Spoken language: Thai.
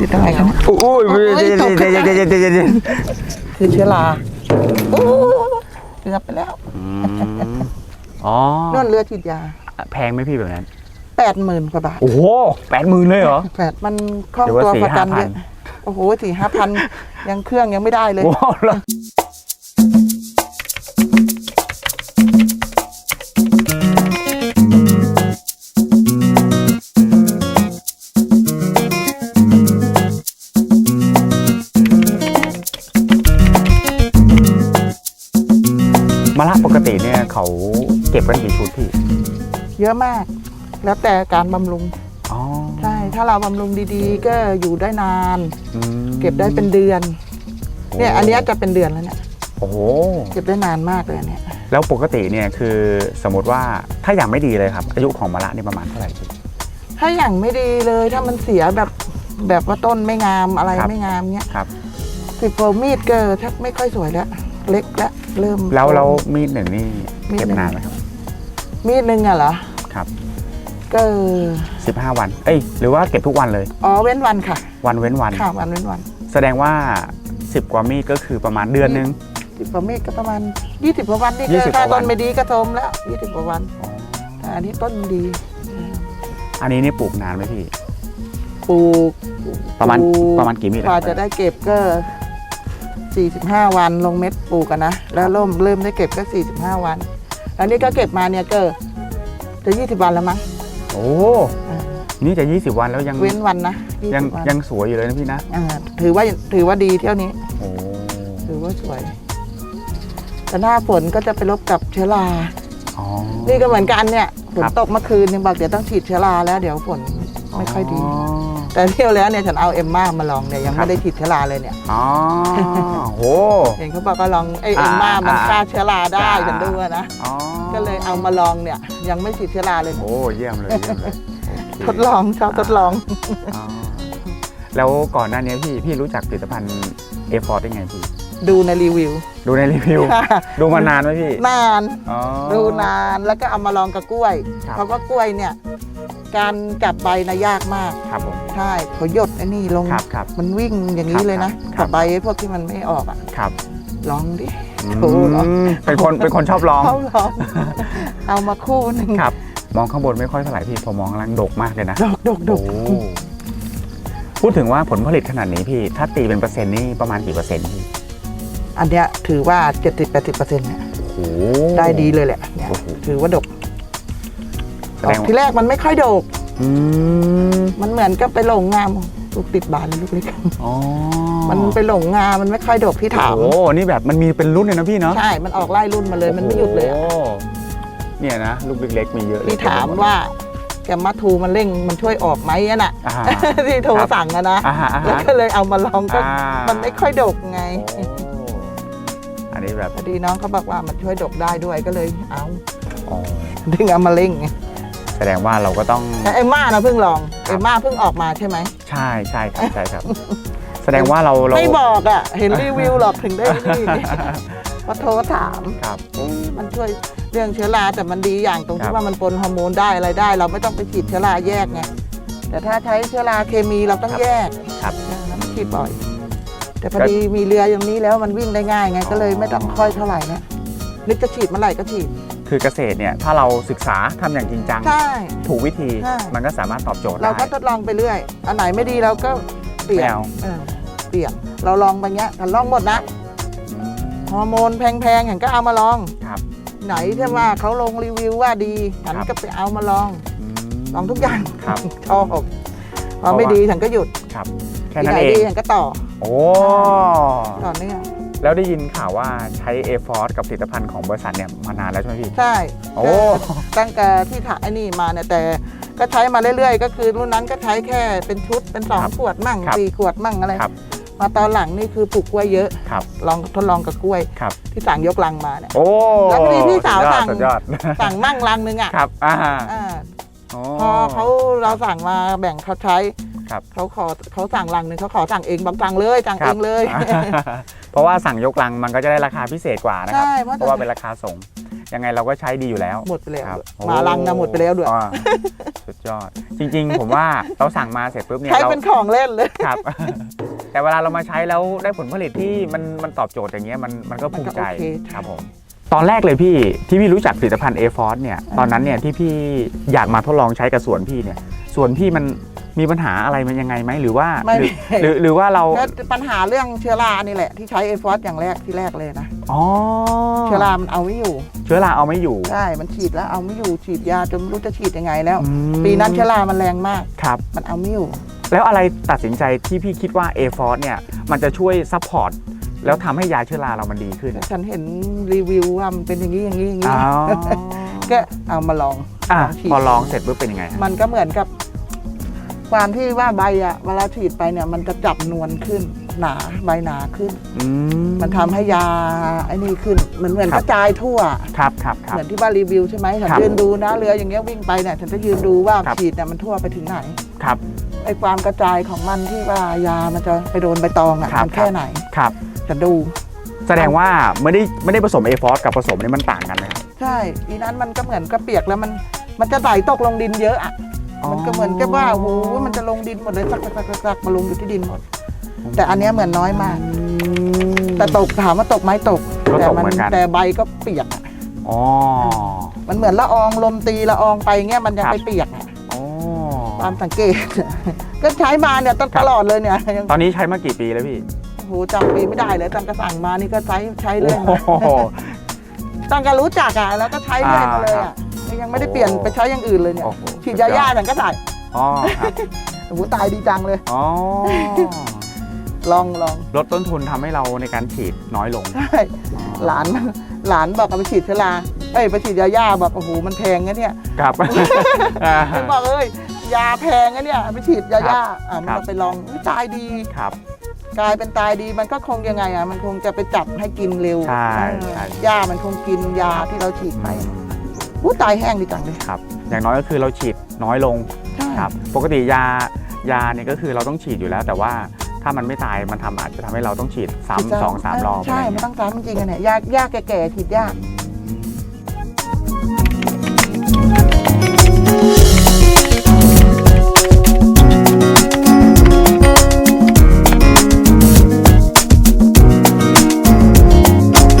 ติดตรงไหนครับโอ้ยเดี๋ยวเดี๋ยวเดี๋ยวเดี๋ยวเดี๋ยวเดี๋ยวเดี๋ยวคือเชื้อราโอ้เกือบไปแล้วอืมอ๋อนั่นเรือฉีดยา แพงไหมพี่แบบนั้นแปดหมื่นกว่าบาท โอ้โหแปดหมื่นเลยเหรอแปดมันคล่องเดี๋ยวว่าตัวสี่ประกันห้าพัเยนอะโอ้โหสี่ห้าพันยังเครื่องยังไม่ได้เลย เนี่ยเขาเก็บกันกี่ชุดพี่เยอะมาก แล้วแต่การบำรุงอ๋อใช่ถ้าเราบำรุงดีๆ ก็อยู่ได้นาน อืมเก็บได้เป็นเดือน เนี่ยโอันเนี้ยจะเป็นเดือนแล้วเนี่ยโอ้โห เก็บได้นานมากเลยอันเนี่ยแล้วปกติเนี่ยคือสมมติว่าถ้าอย่างไม่ดีเลยครับ อายุของมะละนี่ประมาณเท่าไหร่พี่ ถ้าอย่างไม่ดีเลยถ้ามันเสียแบบแบบว่าต้นไม่งามอะไรครับ ไม่งามเนี้ยครับ สิบโปรมีดก็ชักไม่ค่อยสวยแล้ว เล็กแล้วเริ่มแล้วแล้วมีดหนึ่งนี่ มีดเก็บหนึ่งนานไหมครับมีดหนึ่งอะเหรอครับก็สิบห้าวัน เอ้ยหรือว่าเก็บทุกวันเลย อ๋อเว้นวันค่ะวันเว้นวัน ค่ะวันเว้นวันแสดงว่าสิบกว่ามีดก็คือประมาณเดือนนึง สิบกว่ามีดก็ประมาณยี่สิบกว่าวันนี่ยี่ก็สิบกถ้าว่าวัต้นนไม่ดีก็โทมแล้วยี่สิบกว่าวันแต่อันนี้ต้นดีอันนี้นี่ปลูกนานไหมพี่ ปลูกประมาณปลูกประมาณกี่มีดกว่าจะได้เก็บก็สี่สิบห้าวันลงเม็ดปลูกกันนะแล้วเริ่มเริ่มได้เก็บก็สี่สิบห้าวัน อันนี้ก็เก็บมาเนี่ยก็จะยี่สิบวันแล้วมั้งโอ้อ่านี่จะ 20 วันแล้วยังเว้นวันนะ20ยังวันยังสวยอยู่เลยนะพี่นะอ่าถือว่าถือว่าดีเที่ยวนี้ โอ้ถือว่าสวย แต่หน้าฝนก็จะไปลบกับเชื้อรา อ๋อ นี่ก็เหมือนกันเนี่ยฝนครับ ตกเมื่อคืนยังบอกเดี๋ยวต้องฉีดเชื้อราแล้ว เดี๋ยวฝนไม่ค่อยดี แต่เที่ยวแล้วเนี่ยฉันเอาเอ็มม่ามาลองเนี่ยยังครับไม่ได้ฉีดเชื้อราเลยเนี่ยอ๋อโหเห็นเขาบอกก็ลองไออ่าเอ็มม่ามันอ่าฆ่าเชื้อราได้จ้าฉันดูอะนะอ๋อก็เลยเอามาลองเนี่ยยังไม่ฉีดเชื้อราเลยโอ้เยี่ยมเลยเยี่ยมเลยโอเคทดลองชอบทดลองอ๋อแล้วก่อนหน้านี้พี่พี่รู้จักผลิตภัณฑ์เอฟอร์ได้ไงพี่ดูในรีวิว ดูในรีวิว ดูมานานไหมพี่ นานอ๋อดูนาน แล้วก็เอามาลองกับกล้วยครับเพราะว่ากล้วยเนี่ย การจับใบนะยากมากครับผม ใช่เขาหยดไอ้นี่ลง ครับครับ มันวิ่งอย่างนี้เลยนะครับกับใบไอ้พวกที่มันไม่ออกอะครับลองดิอืโอ้เหรอมเป็นคนเป็นคนชอบลองเขาลอง เอามาคู่หนึ่งครับ มองข้างบนไม่ค่อยเท่าไหร่พี่พอมองข้างล่างดกมากเลยนะดกดกดกโอ้พูดถึงว่าผลผลิตขนาดนี้พี่ ถ้าตีเป็นเปอร์เซ็นต์นี่ประมาณกี่เปอร์เซ็นต์พี่อันเนี้ยถือว่า 70-80%เนี่ยโอ้โหได้ดีเลยแหละเนี่ยโอ้โห ถือว่าดก แสออดกงที่แรกมันไม่ค่อยดก อืมมันเหมือนกับไปหลงงามลูกติดบานเลยลูกเล็กอ๋อมันไปหลงงามันไม่ค่อยดกที่ถาม โอ้โหนี่แบบมันมีเป็นรุ่นเลยนะพี่เนาะใช่ มันออกไล่รุ่นมาเลย มันไม่หยุดเลยอะโอ้โหเนี่ยนะลูกเล็กๆมีเยอะเลยที่ถามว่าแกมมาทูมันเร่งมันช่วยออกไหมอะน่ะ อ่าที่โทรครับ สั่งอะนะอ่าฮะอ่าแล้วฮะ ก็เลยเอามาลองก็อ่ามันไม่ค่อยดกไงโอ้อันนี้แบบพอดีน้องเขาบอกว่ามันช่วยดกได้ด้วยก็เลยเอาอ๋อ ดึงเอามาเร่งไง แสดงว่าเราก็ต้องแต่เอ็มม่านะเพิ่งลองครับเอ็มม่าเพิ่งออกมาใช่ไหมใช่ใช่ครับใช่ครับ แสดงว่าเราเราไม่บอกอะ เห็นรีวิวหรอกถึงได้นี่พอโทรถามครับเอ๊ะมันช่วยเรื่องเชื้อราแต่มันดีอย่างตรงครัที่บว่ามันปนฮอร์โมนได้อะไรได้ เราไม่ต้องไปฉีดเชื้อราแยกไงแต่ถ้าใช้เชื้อราเคมีเราต้องแยกครับน้ำฉีดบ่อย แต่พอดีมีเรืออย่างนี้แล้วมันวิ่งได้ง่ายไงก็เลยไม่ต้องค่อยเท่าไหร่เนี่ยนึกจะฉีดเมื่อไหร่ก็ฉีด คือเกษตรเนี่ยถ้าเราศึกษาทำอย่างจริงจัง ใช่ ถูกวิธีใช่ มันก็สามารถตอบโจทย์เราได้ ก็ทดลองไปเรื่อย อันไหนไม่ดีเราก็เปลี่ยนไม่เอา เออเปลี่ยน เราลองไปเงี้ยแต่ลองหมดนะ อืม ฮอร์โมนแพงๆอย่างก็เอามาลองครับไหนที่ว่าเขาลงรีวิวว่าดีฉันครับ ก็ไปเอามาลองอืมลองทุกอย่างครับ ชอบพอไม่ดีฉันก็หยุด ครับ แค่ที่นั้ไหนนเอดีง ฉันก็ต่อโอ้ ต่อเนื่อง แล้วได้ยินข่าวว่าใช้ a f o r c e กับผลิตภัณฑ์ของบริษัทเนี่ยมานานแล้วใช่ไหมพี่ ใช่โอ้ ตั้งแต่ที่ถ่ายไอ้นี่มาเนี่ยแต่ก็ใช้มาเรื่อยๆ ก็คือรุ่นนั้นก็ใช้แค่เป็นชุดเป็นสองครับขวดมั่งครับสี่ขวดมั่งอะไร ครับมาตอนหลังนี่คือปลูกกล้วยเยอะ ครับ ลองทดลองกับกล้วย ครับ ที่สั่งยกลังมาเนี่ย โอ้แล้วพอดีพี่สาวสุดยอดสั่งสุดยอด สั่งมั่งลังนึงอะครับอ่าอ่าโอ้พอเขาเราสั่งมาแบ่งเขาใช้ครับ เขาขอเขาสั่งลังหนึ่งเขาขอสั่งเองบอกสั่งเลยสั่งคเอรับงเลย เพราะว่าสั่งยกลังมันก็จะได้ราคาพิเศษกว่านะครับ ใช่เพราะ เพราะว่าเป็นราคาส่ง ยังไงเราก็ใช้ดีอยู่แล้ว หมดไปแล้วครับมาลังนะหมดไปแล้วด้วยอ่าสุสุดยอด จริงๆ ผมว่าเราสั่งมาเสร็จปุ๊บเนี่ยใช้เราเป็นของเล่นเลย ครับ แต่เวลาเรามาใช้แล้วได้ผลผลิตที่มันมันตอบโจทย์อย่างเงี้ยมันมันก็ภูมิใจมันก็โอเค ครับผมตอนแรกเลยพี่ที่พี่รู้จักผลิตภัณฑ์ a f o r c e เนี่ยตอนนั้นเนี่ยที่พี่อยากมาทดลองใช้กับสวนพี่เนี่ยสวนพี่มัน มีปัญหาอะไรมันยังไงไหมหรือว่าไม่หรือหรือหรือว่าเราก็ปัญหาเรื่องเชื้อรานี่แหละ ที่ใช้เอฟอสอย่างแรกที่แรกเลยนะ อ๋อเชื้อรามันเอาไม่อยู่ เชื้อราเอาไม่อยู่ ใช่ มันฉีดแล้วเอาไม่อยู่ฉีดยาจนไม่รู้จะฉีดยังไงแล้ว อืมปีนั้นเชื้อรามันแรงมาก ครับ มันเอาไม่อยู่ แล้วอะไรตัดสินใจที่พี่คิดว่า a f o r c e เนี่ยมันจะช่วยซัพพอร์ตแล้วทำให้ยาเชื้อราเรามันดีขึ้นฉันเห็นรีวิวว่ามันเป็นอย่างนี้อย่างนี้อย่างนี้ อ๋อก็เอามาลองอะฉีดพอลองเสร็จปุ๊บเป็นยังไงฮะมันก็เหมือนกับ ความที่ว่าใบอะเวลาฉีดไปเนี่ยมันจะจับนวลขึ้นหนาใบหนาขึ้น อืมันทำให้ยาไอ้นี่ขึ้นมันเหมือนครักบ ระจายทั่ว ครับครับครับเหมือนที่ว่ารีวิวใช่ไหมฉันครับยืนดูนะเรืออย่างเงี้ยวิ่งไปเนี่ยฉันจะยืนดูว่าครับ ฉีดเนี่ยมันทั่วไปถึงไหนครับ ไอ้ความกระจายของมันที่ว่ายามันจะไปโดนใบตองอะครับ มันแค่ไหนครับ ฉันดู แสดงว่าไม่ได้ไม่ได้ผสม a f o r c e กับผสมนี่มันต่างกันไหมครับ ใช่อีนั้นมันก็เหมือนกระเปียกแล้วมันมันจะไหลตกลงดินเยอะอะอ๋อ มันก็เหมือนกับว่าโอ้โหมันจะลงดินหมดเลยซักซักซักซักซักมาลงอยู่ที่ดินหมด แต่อันเนี้ยเหมือนน้อยมาก แต่ตกถามว่าตกไหมตก ก็แต่ตกเหมือนกัน แต่ใบก็เปียกอะอ๋อมันเหมือนละอองลมตีละอองไปเงี้ยมันยังครับไปเปียกอะอ๋อความสังเกต ก็ใช้มาเนี่ยตครับ ลอดเลยเนี่ยยังตอนนี้ใช้มากี่ปีแล้วพี่โอ้โหจำปีไม่ได้เลยตั้งกระสั่งมานี่ก็ใช้ใช้เรื่อยโอ้มาโห ตั้งกระรู้จักอะแล้วก็ใช้เรื่อยมาเลยอ่าครัอะบ ยังไม่ได้เปลี่ยนไปใช้อย่างอื่นเลยเนี่ยโอ้โหฉีดยาย่าฉันก็ใส่อ๋อครับโอ้โหตายดีจังเลย อ๋อ ลองลองลดต้นทุนทำให้เราในการฉีดน้อยลงใช่หลานหลานบอกเอาไปฉีดเชื้อราเอ้ยไปฉีดยาย่าบอกโอ้โหมันแพงนะเนี่ยครับฉันบอกเอ้ยยาแพงนะเนี่ยไปฉีดยาย่าอะมันครับก็ไปลองอุ๊ยตายดี ครับ กลายเป็นตายดีมันก็คงยังไงอะมันคงจะไปจับให้กินเร็วใช่เออใช่ยามันคงกินยาที่เราฉีดไปอู้ ตายแห้งดีจังเลย ครับอย่างน้อยก็คือเราฉีดน้อยลงใช่ ครับปกติยายาเนี่ยก็คือเราต้องฉีดอยู่แล้ว แต่ว่าถ้ามันไม่ตายมันทำอาจจะทำให้เราต้องฉีดซ้ำสองสามรอบใช่อะไรมันเงี้ยต้องซ้ำจริงๆอะเนี่ยยากยากแก่ๆฉีดยากอื